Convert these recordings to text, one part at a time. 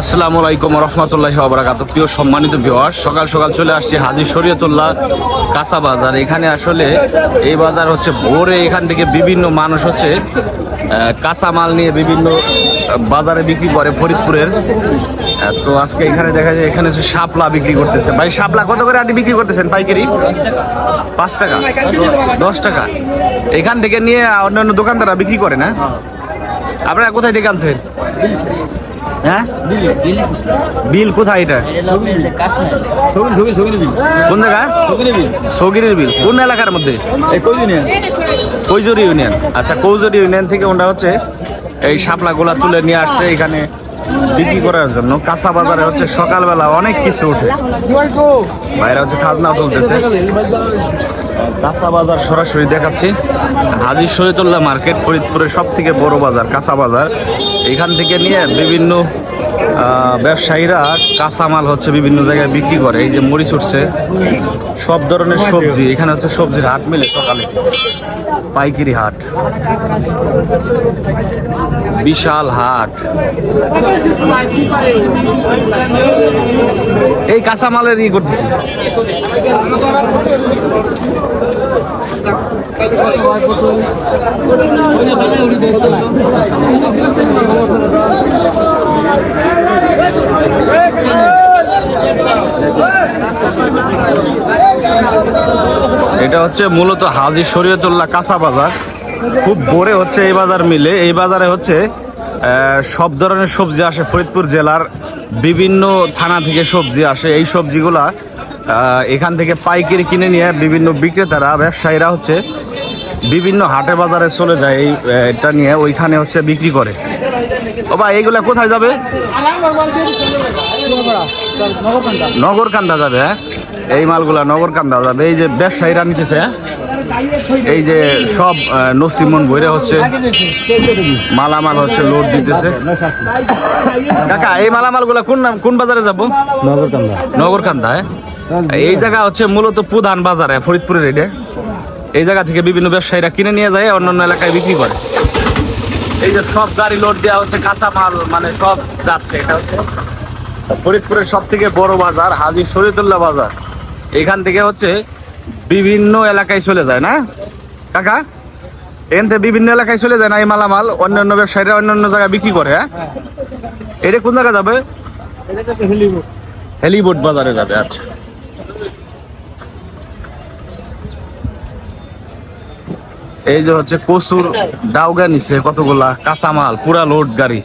আসসালামু আলাইকুম রহমতুল্লাহি আবরাকাত প্রিয় সম্মানিত ভিওয়ার সকাল সকাল চলে আসছি হাজি শরীয়তুল্লাহ কাঁচা বাজার। এখানে আসলে এই বাজার হচ্ছে ভোরে, এখান থেকে বিভিন্ন মানুষ হচ্ছে কাঁচা মাল নিয়ে বিভিন্ন বাজারে বিক্রি করে ফরিদপুরের। তো আজকে এখানে দেখা যায় এখানে হচ্ছে শাপলা বিক্রি করতেছে। ভাই, শাপলা কত করে আপনি বিক্রি করতেছেন পাইকারি? পাঁচ টাকা। দশ টাকা। এখান থেকে নিয়ে অন্যান্য দোকানদাররা বিক্রি করে না? আপনারা কোথায় থেকে হ্যাঁ? বিল কোথায় এটা? কোন জায়গা সগিরের বিল। কোন এলাকার মধ্যে? কৈজরি ইউনিয়ন। আচ্ছা কৈজরি ইউনিয়ন থেকে ওটা হচ্ছে এই শাপলাগুলা তুলে নিয়ে আসছে এখানে বিক্রি করার জন্য। কাঁচা বাজারে হচ্ছে সকালবেলা অনেক কিছু উঠে বাইরে হচ্ছে খাজনা তুলতেছে। কাঁচা বাজার সরাসরি দেখাচ্ছি। হাজির শহীদুল্লাহ মার্কেট, ফরিদপুরের সব থেকে বড় বাজার, কাঁচা বাজার। এখান থেকে নিয়ে বিভিন্ন ব্যবসায়ীরা কাঁচা মাল হচ্ছে বিভিন্ন জায়গায় বিক্রি করে। এই যে মরিচ উঠছে, সব ধরনের সবজি, এখানে হচ্ছে সবজির হাট মিলে সকালে। পাইকারি হাট। বিশাল হাট। এই কাঁচা মালের ই করতেছি। এটা হচ্ছে মূলত হাজি শরীয়তুল্লাহ কাঁচা বাজার। খুব ভোরে হচ্ছে এই বাজার মিলে। এই বাজারে হচ্ছে সব ধরনের সবজি আসে। ফরিদপুর জেলার বিভিন্ন থানা থেকে সবজি আসে। এই সবজিগুলা এখান থেকে পাইকারি কিনে নিয়ে বিভিন্ন বিক্রেতারা, ব্যবসায়ীরা হচ্ছে বিভিন্ন হাটে বাজারে চলে যায় এই এটা নিয়ে, ওইখানে হচ্ছে বিক্রি করে। ভাই, এইগুলা কোথায় যাবে? নগরকান্দা যাবে হ্যাঁ? এই মালগুলা নগরকান্দা যাবে, এই যে ব্যবসায়ীরা নিতেছে হ্যাঁ? এই যে সব নসিমন বইরে হচ্ছে। মালামাল হচ্ছে লোড দিতেছে। কাকা এই মালামালগুলা কোন নাম কোন বাজারে যাব? নগরকান্দা। নগরকান্দা হ্যাঁ? এই জায়গা হচ্ছে মূলত প্রধান বাজারে ফরিদপুরের এটা এই জায়গা থেকে বিভিন্ন ব্যবসায়ীরা কিনে নিয়ে যায় অন্যান্য এলাকায় বিক্রি করে। এই যে সব গাড়ি লোড দেওয়া হচ্ছে কাঁচা মাল মানে সব যাচ্ছে। এটা হচ্ছে ফরিদপুরের সব থেকে বড় বাজার হাজি শরীদুল্লাহ বাজার। এখান থেকে হচ্ছে বিভিন্ন এলাকায় চলে যায় না? কাকা থেকে বিভিন্ন এলাকায় চলে যায় না এই মালামাল? অন্যান্য ব্যবসায়ীরা অন্যান্য জায়গায় বিক্রি করে হ্যাঁ? এটা কোন জায়গায় যাবে? হেলিবোট বাজারে যাবে আচ্ছা। এই যে হচ্ছে কচুর ডাউগা নিচ্ছে কতগুলা কাঁচামাল পুরা লোড গাড়ি।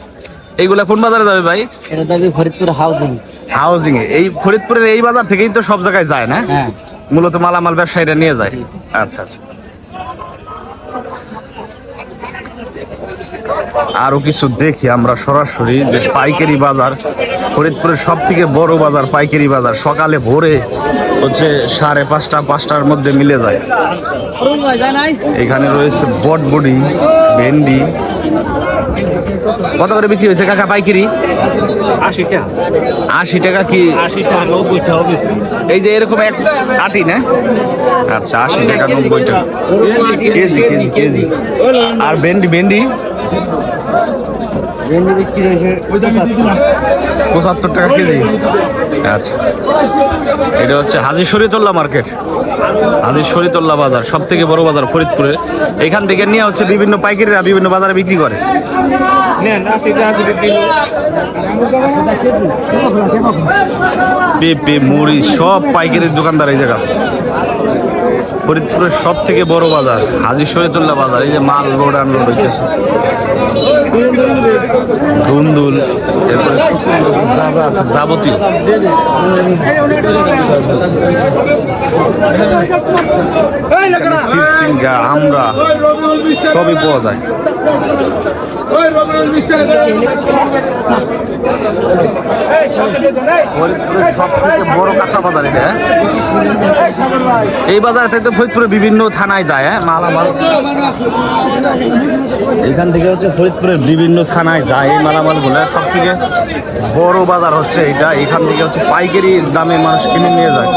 এইগুলা কোন বাজারে যাবে ভাই? এটা যাবে ফরিদপুর হাউজিং হাউজিং এ। এই ফরিদপুরের এই বাজার থেকেই তো সব জায়গায় যায় না? হ্যাঁ। মূলত মালামাল ব্যবসায়ীরা নিয়ে যায়। আচ্ছা আচ্ছা। আরও কিছু দেখি আমরা সরাসরি যে পাইকারি বাজার ফরিদপুরের সব থেকে বড় বাজার পাইকারি বাজার সকালে ভোরে হচ্ছে সাড়ে পাঁচটা পাঁচটার মধ্যে মিলে যায়। এখানে রয়েছে বটবডি ভেন্ডি কত করে বিক্রি হয়েছে? কাকা পাইকারি? আশি টাকা। আশি টাকা কি? আশি টাকা নব্বই টাকা এই যে এরকম এক আটি না? আচ্ছা আশি টাকা নব্বই টাকা। KG KG KG. আর ভেন্ডি ভেন্ডি? ভেন্ডি বিক্রি হয়েছে পঁচাত্তর টাকা কেজি। আচ্ছা। এটা হচ্ছে হাজি শরীতুল্লাহ মার্কেট। হাজি শরীতুল্লাহ বাজার সব থেকে বড় বাজার ফরিদপুরে। এখান থেকে নিয়ে হচ্ছে বিভিন্ন পাইকারিরা বিভিন্ন বাজারে বিক্রি করে। পেঁপে মুড়ি সব পাইকারির দোকানদার এই জায়গা। ফরিদপুরের সব থেকে বড় বাজার, হাজি শরীতুল্লাহ বাজার, এই যে মাল লোড আনলোড হইতেছে। ধুন্দুল, এরপরে যাবতীয়। সিরসিঙ্গা আমরা সবই পাওয়া যায়। ফরিদপুরের সব থেকে বড় কাঁচা বাজার এটা হ্যাঁ? এই বাজার থেকে ফরিদপুরে বিভিন্ন থানায় যায় হ্যাঁ মালামাল। এখান থেকে হচ্ছে ফরিদপুরের বিভিন্ন থানায় যায় এই মালামালগুলো। সব থেকে বড় বাজার হচ্ছে এটা। এখান থেকে হচ্ছে পাইকারি দামে মানুষ কিনে নিয়ে যায়।